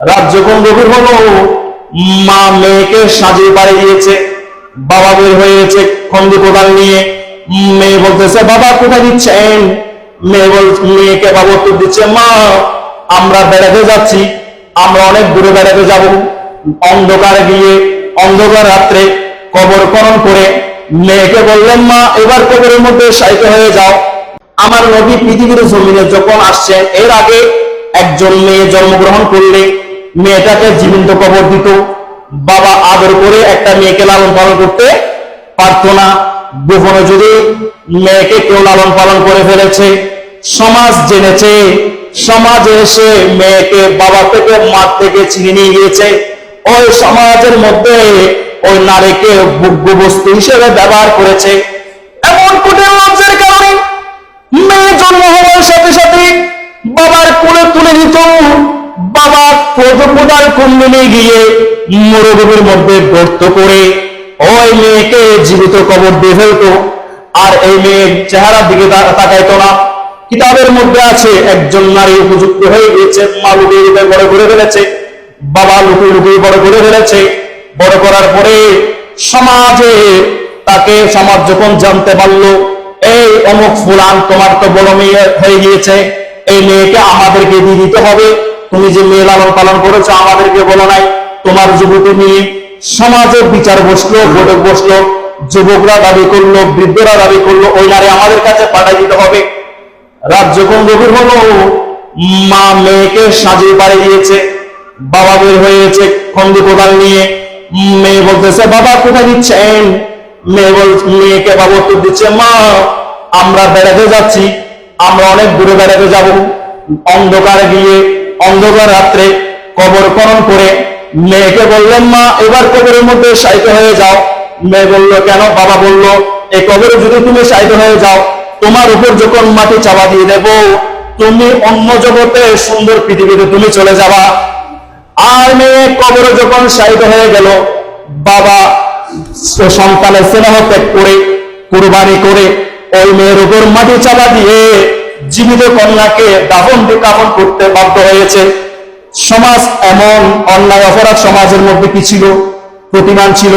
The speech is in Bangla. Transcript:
রাত যখন গভীর হলো, মা মেয়েকে সাজিয়ে বাড়ি দিয়েছে বাবা বের হয়েছে খন্দি কোদাল নিয়ে। মেয়ে বলতেছে, বাবা, কোথায় দিচ্ছেন? মেয়ে বল, মেয়েকে বাবা উত্তর দিচ্ছে, মা, আমরা বেড়াতে যাচ্ছি, আমরা অনেক দূরে বেড়াতে যাব। অন্ধকারে গিয়ে, অন্ধকার রাত্রে কবর খনন করে মেয়েকে বললেন, মা, এবার কবরের মধ্যে সাইতে হয়ে যাও। আমার নবী পৃথিবীর জমিনে যখন আসছেন, এর আগে একজন মেয়ে জন্মগ্রহণ করলে মেয়েটাকে জীবন্ত কবর দিত। বাবা আদর করে একটা মেয়েকে লালন পালন করতে পারতো না। গোপনে যদি মেয়েকে কেউ লালন পালন করে ফেলেছে, সমাজ জেনেছে। সমাজে এসে মেয়েকে বাবা থেকে মা থেকে ছিনে নিয়ে গিয়েছে। ওই সমাজের মধ্যে ওই নারীকে ভোগ্য বস্তু হিসেবে ব্যবহার করেছে। এমন কুটির বাবা কোদাল কুণ্ডে গিয়ে মরুভূমির মধ্যে গর্ত করে, ওই মেয়েকে জীবিত কবর দিয়ে ফেলতো, আর এই মেয়ের চেহারার দিকে তাকাইতো না। কিতাবের মধ্যে আছে, একজন নারী উপযুক্ত হয়ে গিয়েছে, মা লুকিয়ে লুকিয়ে বড় করে ফেলেছে, বাবা লুকিয়ে লুকিয়ে বড় করে ফেলেছে। বড় করার পরে সমাজে তাকে সমাজ যখন জানতে পারল, এই অমুক ফুলান, তোমার তো বড় মেয়ে হয়ে গিয়েছে, এই মেয়েকে আমাদেরকে দিয়ে দিতে হবে। তুমি যে মেয়ে লালন পালন করেছ, আমাদেরকে বলো নাই। তোমার যুবতী নিয়ে সমাজে বিচার বসল বৈঠক বসল, যুবকরা দাবি করল, বৃদ্ধরা দাবি করল, ওই নারী আমাদের কাছে পাঠাই দিতে হবে। রাত যখন গভীর হলো? মা মেয়েকে সাজিয়ে বাড়ি দিয়েছে, বাবা বের হয়েছে খন্দি কোদাল নিয়ে। মেয়ে বলতেছে, বাবা, কোথায় দিচ্ছেন? মেয়ে বল, মেয়েকে বাবা উত্তর দিচ্ছে, মা, আমরা বেড়াতে যাচ্ছি, আমরা অনেক দূরে বেড়াতে যাব। অন্ধকারে গিয়ে অন্ধকার রাত্রে কবর করণ করে মেয়েকে বললেন, মা, এবার কবরের মধ্যে সাইতে হয়ে যাও। মেয়ে বলল, কেন? বাবা বলল এই কবরে যদি তুমি সাইতে হয়ে যাও, তোমার উপর যখন মাটি চাপা দিয়ে দেব, তুমি অন্য জগতে সুন্দর পৃথিবীতে তুমি চলে যাবা। আর মেয়ে কবরে যখন শায়িত হয়ে গেল, বাবা সন্তানের স্নেহ ত্যাগ করে, কুরবানি করে ওই মেয়ের উপর মাটি চাপা দিয়ে জীবিত কন্যাকে দাফন কাফন করতে বাধ্য হয়েছে। সমাজ এমন অন্যায়, অপরাধ সমাজের মধ্যে কি ছিল? প্রতিমান ছিল।